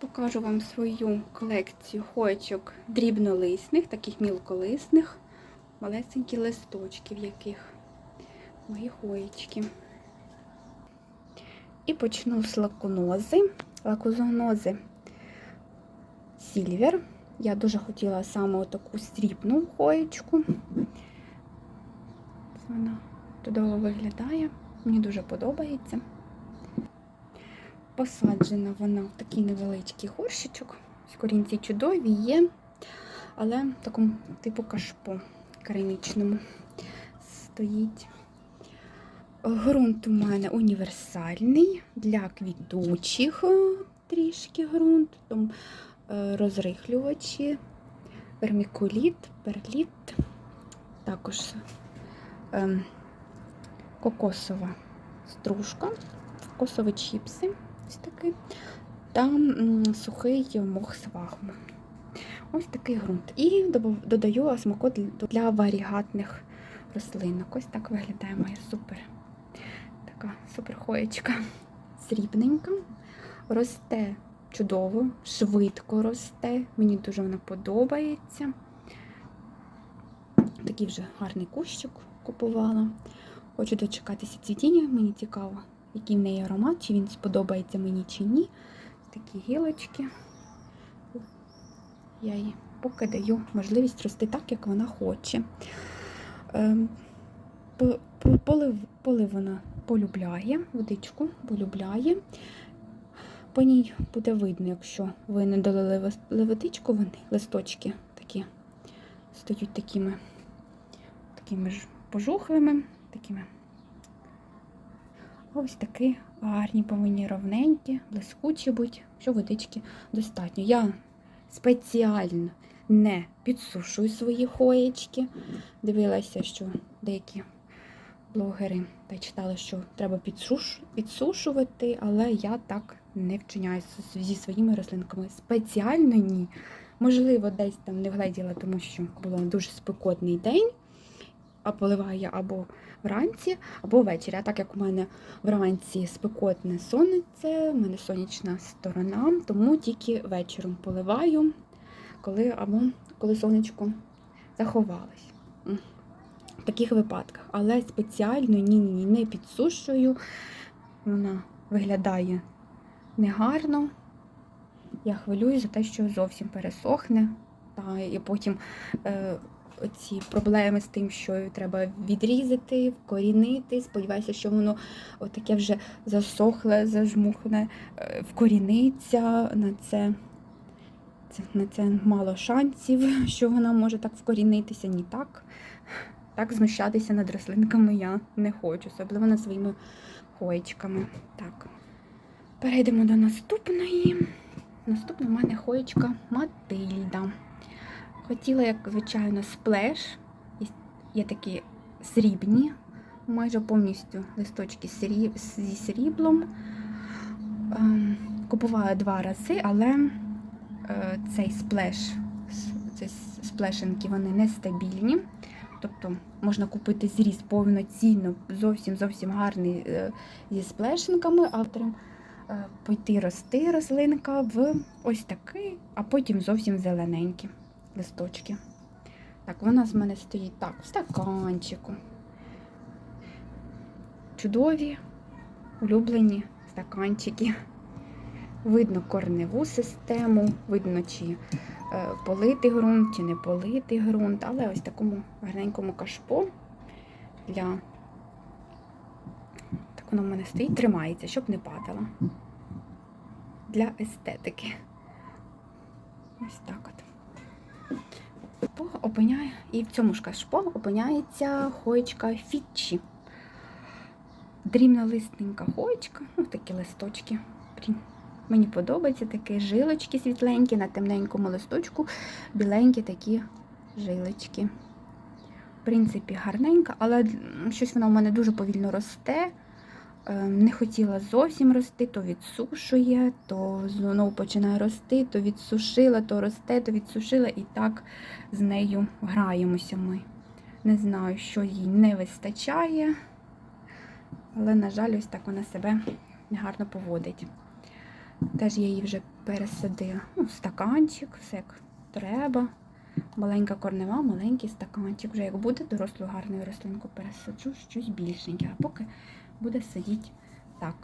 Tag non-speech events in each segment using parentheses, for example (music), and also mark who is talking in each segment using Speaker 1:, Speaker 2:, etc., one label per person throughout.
Speaker 1: Покажу вам свою колекцію хоєчок дрібнолисних, таких мілколисних, малесенькі листочки, в яких мої хоєчки. І почну з лакунози. Лакузонози Сільвер. Я дуже хотіла саме таку срібну хоєчку. Вона чудово виглядає. Мені дуже подобається. Посаджена вона в такий невеличкий горщичок. Корінці чудові є, але в такому типу кашпо керамічному стоїть. Грунт у мене універсальний для квітучих е, трішки ґрунт, там е, розрихлювачі, вермікуліт, перліт, також ем, кокосова стружка, кокосові чіпси, ось такий, та сухий мох свагму. Ось такий ґрунт. І додаю осмокот для- варігатних рослинок. Ось так виглядає моя супер. Така супер хоєчка. Срібненька. Росте чудово, швидко росте. Мені дуже вона подобається. Такий вже гарний кущик купувала. Хочу дочекатися цвітіння, мені цікаво, який в неї аромат, чи він сподобається мені чи ні. Такі гілочки. Я їй поки даю можливість рости так, як вона хоче. Ем, по- по- Полив, полив вона полюбляє, водичку полюбляє. По ній буде видно, якщо ви не долили водичку, вони листочки такі стають такими, такими ж пожухлими, такими. Ось такі гарні, повинні ровненькі, блискучі будь, що водички достатньо. Я спеціально не підсушую свої хоєчки. Дивилася, що деякі блогери та читали, що треба підсуш... підсушувати, але я так не вчиняю зі своїми рослинками. Спеціально ні. Можливо, десь там не вгледіла, тому що був дуже спекотний день, а поливаю або вранці, або ввечері. А так як у мене вранці спекотне сонце, у мене сонячна сторона, тому тільки вечором поливаю, коли або коли сонечко заховалось. В таких випадках. Але спеціально ні-ні, не підсушую. Вона виглядає негарно. Я хвилюю за те, що зовсім пересохне. Та, і потім е, ці проблеми з тим, що треба відрізати, вкорінити. Сподіваюся, що воно таке вже засохле, зажмухне, е, вкоріниться на це. Це, на це мало шансів, (laughs) що вона може так вкорінитися. Ні так. Так знущатися над рослинками я не хочу, особливо над своїми хоєчками. Так. Перейдемо до наступної. Наступна в мене хоєчка Матильда. Хотіла, як звичайно, сплеш. Є- такі срібні, майже повністю листочки зі сріблом. Ем, Купувала два рази, але е, цей сплеш, ці с- сплешинки, вони нестабільні. Тобто можна купити зріз повноцінно, зовсім зовсім гарний е, зі сплешинками, а е, пойти рости рослинка в ось такий, а потім зовсім зелененькі листочки. Так, вона з мене стоїть так, в стаканчику. Чудові, улюблені стаканчики. Видно корневу систему, видно, чи е, политий ґрунт, чи не политий ґрунт, але ось такому гарненькому кашпо для так воно в мене стоїть, тримається, щоб не падало. Для естетики. Ось так от. Опиняє, і в цьому ж кашпо опиняється хоєчка фітчі. Дрібнолистненька хоєчка, ну такі листочки. Мені подобається такі жилочки світленькі, на темненькому листочку біленькі такі жилочки. В принципі, гарненька, але щось вона у мене дуже повільно росте. Е, Не хотіла зовсім рости, то відсушує, то знову починає рости, то відсушила, то росте, то відсушила, і так з нею граємося ми. Не знаю, що їй не вистачає, але, на жаль, ось так вона себе негарно поводить. Теж я її вже пересадила. Ну, стаканчик, все як треба. Маленька корнева, маленький стаканчик. Вже як буде дорослу гарну рослинку пересаджу, щось більшеньке. А поки буде сидіти так.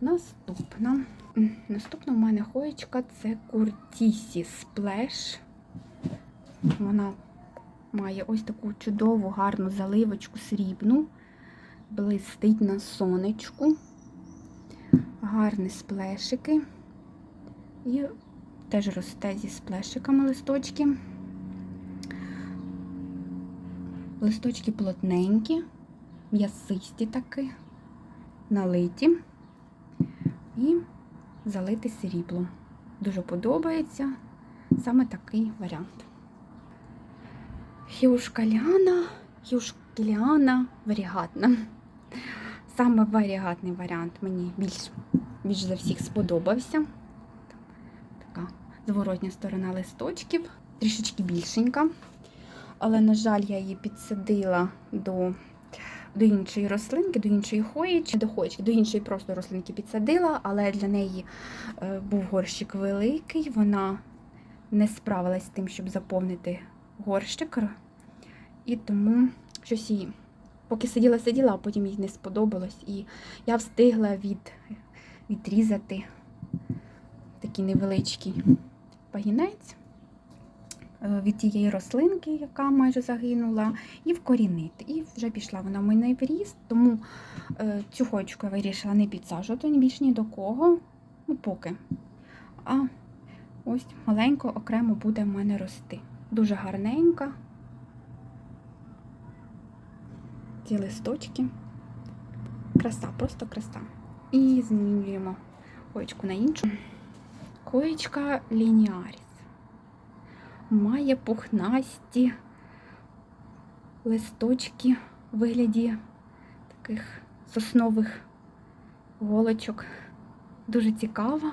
Speaker 1: Наступна. Наступна в мене хоєчка це Куртісі Сплеш. Вона має ось таку чудову, гарну заливочку срібну. Блистить на сонечку. Гарні сплешики. І теж росте зі сплешиками листочки. Листочки плотненькі, м'ясисті такі, налиті і залити сріблом. Дуже подобається саме такий варіант. Хіушкаляна, хіушкіляна варігатна. Саме варігатний варіант мені більш, більш за всіх сподобався. Така зворотня сторона листочків, трішечки більшенька. Але, на жаль, я її підсадила до, до іншої рослинки, до іншої хоїчки, до хоїчки, до іншої просто рослинки підсадила, але для неї е, був горщик великий, вона не справилась з тим, щоб заповнити горщик. І тому щось їй, поки сиділа, сиділа, а потім їй не сподобалось. І я встигла від, відрізати такий невеличкий пагінець від тієї рослинки, яка майже загинула, і вкорінити. І вже пішла вона в мене в ріст, тому е, цю хочку я вирішила не підсаджувати більш ні до кого, ну поки. А ось маленько окремо буде в мене рости. Дуже гарненька. Ці листочки. Краса, просто краса. І змінюємо коєчку на іншу. Коєчка лініаріс. Має пухнасті листочки в вигляді таких соснових голочок. Дуже цікава.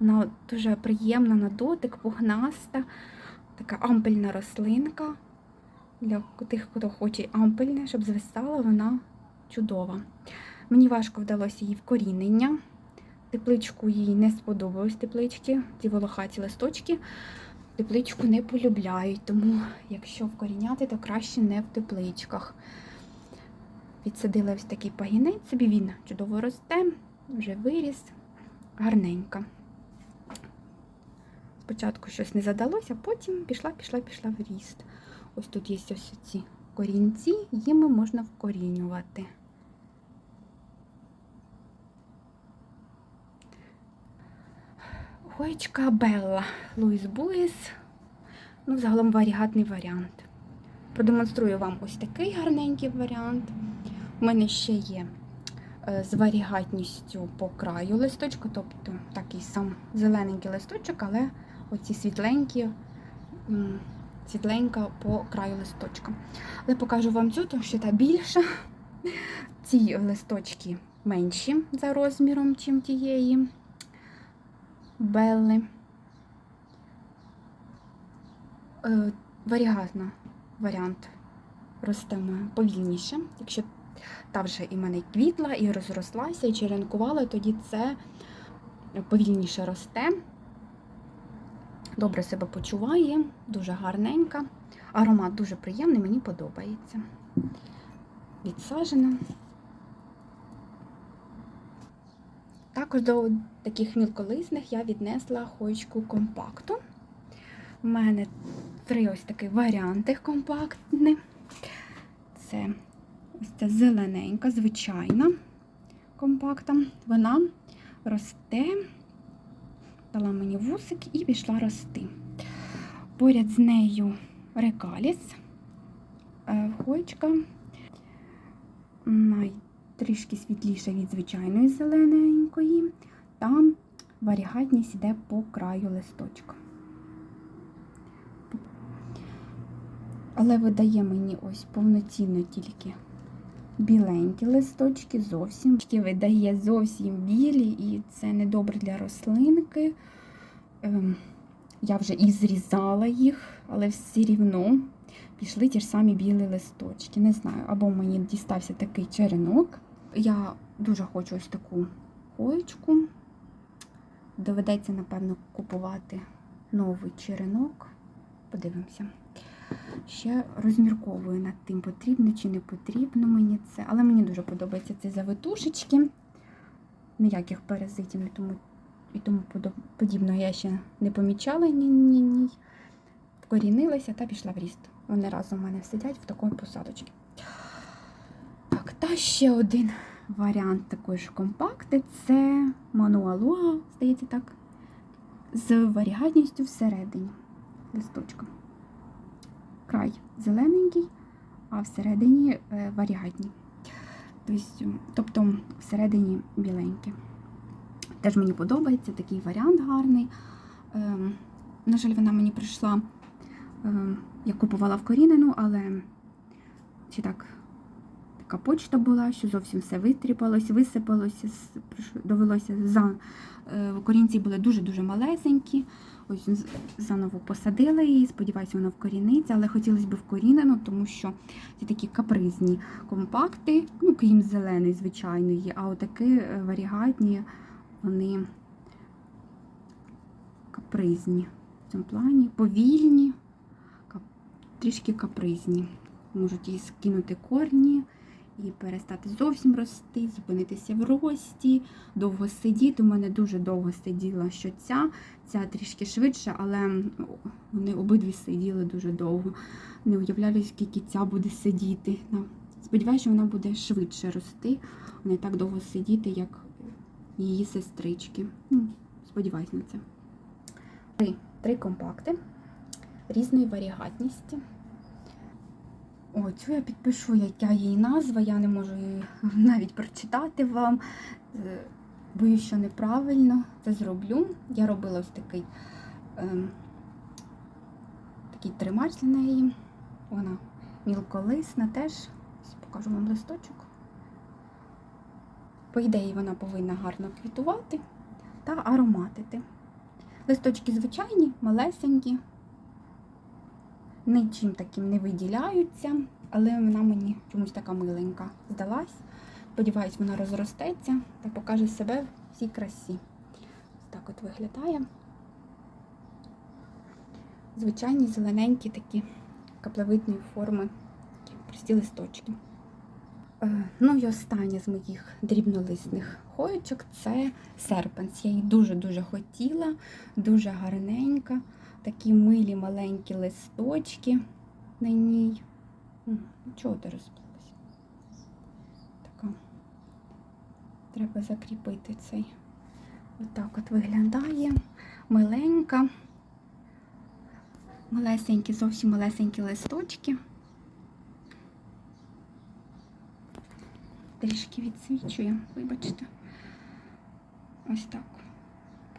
Speaker 1: Вона дуже приємна на дотик, пухнаста, така ампельна рослинка. Для тих, хто хоче ампельне, щоб звисала, вона чудова. Мені важко вдалося її вкорінення. Тепличку їй не сподобалось теплички, ці волохаті листочки. Тепличку не полюбляють, тому якщо вкоріняти, то краще не в тепличках. Підсадила ось такий пагінець, собі він чудово росте, вже виріс, гарненька. Спочатку щось не задалося, потім пішла, пішла, пішла в ріст. Ось тут є ось ці корінці, їми можна вкорінювати. Хоєчка Белла, Луїс Буїс. Ну, загалом варігатний варіант. Продемонструю вам ось такий гарненький варіант. У мене ще є е, з варігатністю по краю листочку, тобто такий сам зелененький листочок, але оці світленькі, світленька по краю листочка. Але покажу вам цю, тому що та більша. Ці листочки менші за розміром, чим тієї Белли. Е, варіант ростемо повільніше. Якщо та вже і в мене квітла, і розрослася, і черенкувала, тоді це повільніше росте. Добре себе почуває, дуже гарненька. Аромат дуже приємний, мені подобається. Відсажена. Також до таких мілколисних я віднесла хоєчку компакту. У мене три ось такі варіанти компактні. Це ось ця зелененька, звичайна компакта. Вона росте, дала мені вусик і пішла рости. Поряд з нею рекаліс, е, хоєчка. Трішки світліша від звичайної зелененької. Там варігатність йде по краю листочка. Але видає мені ось повноцінно тільки біленькі листочки, зовсім видає зовсім білі, і це не добре для рослинки. Ем, я вже і зрізала їх, але все рівно пішли ті ж самі білі листочки. Не знаю, або мені дістався такий черенок. Я дуже хочу ось таку хоєчку. Доведеться, напевно, купувати новий черенок. Подивимося. Ще розмірковую над тим, потрібно чи не потрібно мені це. Але мені дуже подобаються ці завитушечки. Ніяких паразитів і тому, і тому подібного я ще не помічала ні, ні, ні. Вкорінилася та пішла в ріст. Вони разом у мене сидять в такому посадочці. Та ще один варіант такої ж компакти це мануалуа, здається так, з варігатністю всередині листочка. Край зелененький, а всередині е, варігатні. Тобто, тобто всередині біленьке. Теж мені подобається такий варіант гарний. Ем, на жаль, вона мені прийшла, ем, я купувала вкорінену, але чи так, така почта була, що зовсім все витріпалось, висипалося, довелося за е, корінці були дуже-дуже малесенькі. Ось заново посадила її, сподіваюся, вона вкоріниться, але хотілося б вкорінену, тому що це такі капризні компакти, ну, крім зеленої, звичайної, а отакі е, варігатні, вони капризні в цьому плані, повільні, трішки капризні. Можуть її скинути корні і перестати зовсім рости, зупинитися в рості, довго сидіти. У мене дуже довго сиділа що ця, ця трішки швидше, але вони обидві сиділи дуже довго. Не уявляю, скільки ця буде сидіти. Сподіваюся, що вона буде швидше рости, не так довго сидіти, як її сестрички. Ну, Сподіваюсь на це. Три компакти різної варігатності. О, цю я підпишу, яка її назва, я не можу її (laughs) навіть прочитати вам. Боюсь, що неправильно це зроблю. Я робила ось такий, ем, такий тримач для неї. Вона мілколисна теж. Ось покажу вам листочок. По ідеї, вона повинна гарно квітувати та ароматити. Листочки звичайні, малесенькі, нічим таким не виділяються, але вона мені чомусь така миленька здалась. Сподіваюсь, вона розростеться та покаже себе в всій красі. Ось так от виглядає. Звичайні зелененькі такі каплевидної форми, прості листочки. Е, Ну і останнє з моїх дрібнолисних хоєчок це серпенс. Я її дуже-дуже хотіла, дуже гарненька. Такі милі маленькі листочки на ній. Чого ти розплилася? Така. Треба закріпити цей. Отак от виглядає. Миленька. Малесенькі, зовсім малесенькі листочки. Трішки відсвічує, вибачте. Ось так.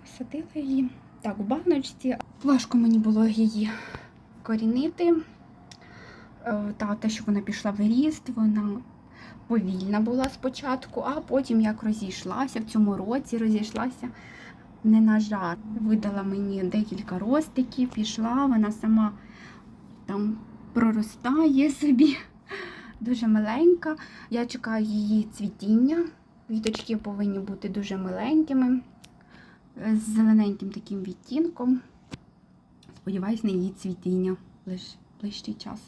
Speaker 1: Посадила її. Так, у баночці. Важко мені було її корінити. Е, Та те, що вона пішла в ріст, вона повільна була спочатку, а потім як розійшлася в цьому році, розійшлася не на жарт. Видала мені декілька ростиків, пішла, вона сама там проростає собі. (laughs) Дуже миленька. Я чекаю її цвітіння. Квіточки повинні бути дуже миленькими, з зелененьким таким відтінком. Сподіваюсь на її цвітіння ближ, ближчий час.